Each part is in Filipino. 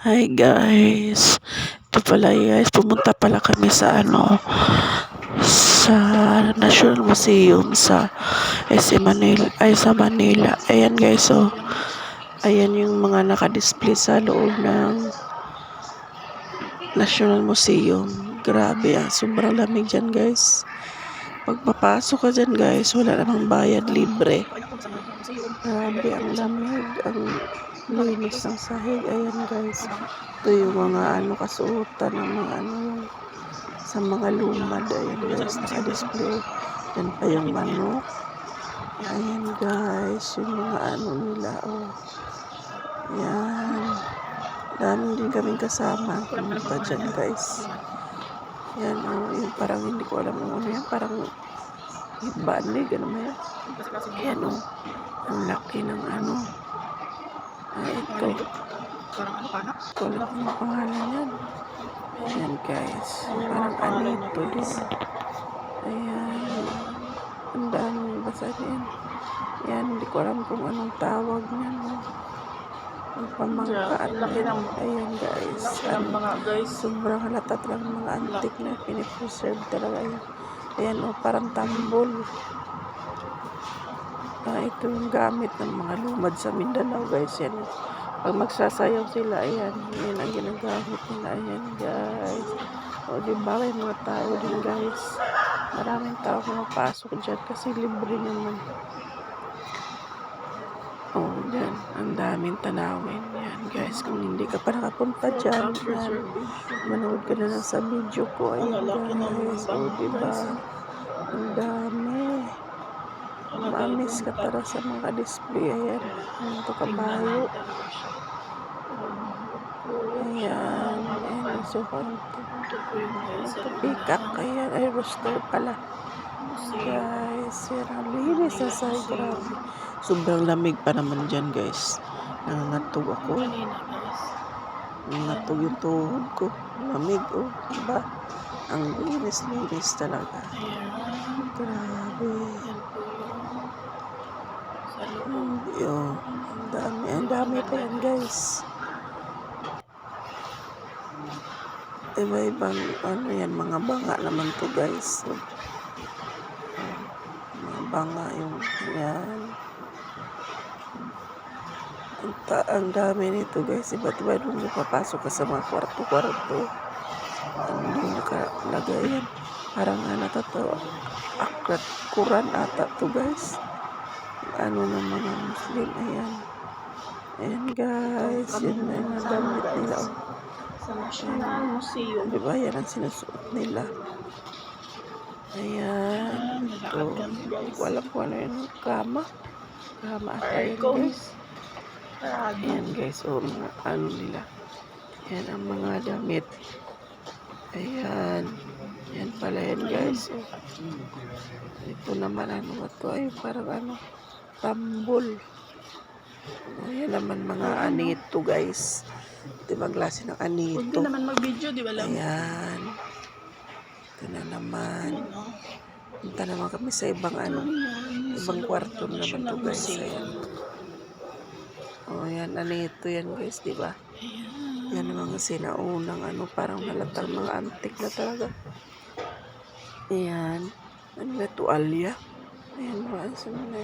Hi guys. Ito pala guys, pumunta pala kami sa ano sa National Museum sa SM Manila, ay sa Manila. Ayan guys, so ayan yung mga naka-display sa loob ng National Museum. Grabe ah, sobrang lamig dyan guys. Pagpapasok ka dyan guys, wala namang bayad, libre. Grabe, ang lamig, ang linis ng sahig. Ayan guys, ito yung mga ano kasuotan ng mga ano yung sa mga lumad. Ayan guys, naka-display. Yan pa yung manok. Ayan guys, yung mga ano nila. Oh. Yan. Dami din kaming kasama. Pumunta dyan guys. Yan oh, yung parang hindi ko alam kung ano yan. Parang bani, gano'n ba yan? Yan oh. Ang laki ng ano. Ito. Ko alam kung ang pangalan yan. Ayan guys. Parang anito din. Ayan. Ang dami basa din. Ayan, hindi ko alam kung anong tawag niyan. Ang pamangkaan din. Ayan guys. Ang mga guys. sobrang halata talaga mga antik na pinipreserve talaga yan. Ayan o, parang tambol. Ah, ito yung gamit ng mga lumad sa Mindanao guys. Yan. Pag magsasayaw sila, ayan. Yan ang ginagamit nila. Ayan guys. O, di ba may mga tao din guys. Maraming tao pumapasok dyan kasi libre naman. Oh, yan. Ang daming tanawin. Yan, guys. Kung hindi ka pa nakapunta dyan, yan. Manood ka na lang sa video ko. Ayan, guys. O, diba? Ang dami. Maamis ka tara sa mga display. Ayan. Ayan to kabayo. Ayan. Ayan. So, ito pikak. Ayan. Ay, rooster pala. Guys, yan ang linis sa grabe. Sobrang lamig pa naman dyan, guys. Nangangatog ako. Nangangatog yung tuhod ko. Lamig, oh. Diba? Ang linis-linis talaga. Grabe. Yo, ang dami. Ang dami pa yan, guys. Iba-ibang, ano yan, mga banga naman to, guys. So, mga banga yung, yan. Ang, ta- ang dami nito, guys. Iba't iba doon yung papasok ka sa mga kwarto-kwarto. Ano doon nakalagay yan. Parang ano to aklat Quran ata to, guys. Ano ng mga Muslim, ayan. Ayan, guys. Yan na yung mga damit nila. Oh. Sa National Museum. Di ba? Yan ang sinusuot nila. Ayan. Ito. Hindi ko ano yun. Kama. Kama ata yun, guys. Ayan, guys. O, mga ano nila. Yan ang mga damit. Ayan. Yan pala yan, guys. O. Ito naman, ano ba to? Ay, parang ano, tambol. O, yan naman mga anito, guys. Ito yung mga klase ng Huwag anito. din naman mag-video, di ba lang? Ayan. Ito na naman. Punta naman kami sa ibang ano, ibang kwarto naman to guys. Ayan. Oh, yan. Ano ito yan guys, di ba? Yan ang mga sinaunang ano, parang halatang mga antik na talaga. Ayan. Ano ba tuwalya? Ayan, mga na.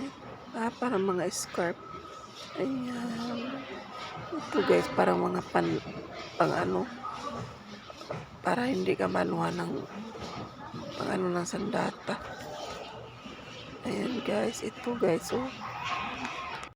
Ah, parang mga scarf. Ayan. Ito guys, parang mga pan, pang ano, para hindi ka manuha ng pang ano ng sandata. Ayan guys, ito guys, oh.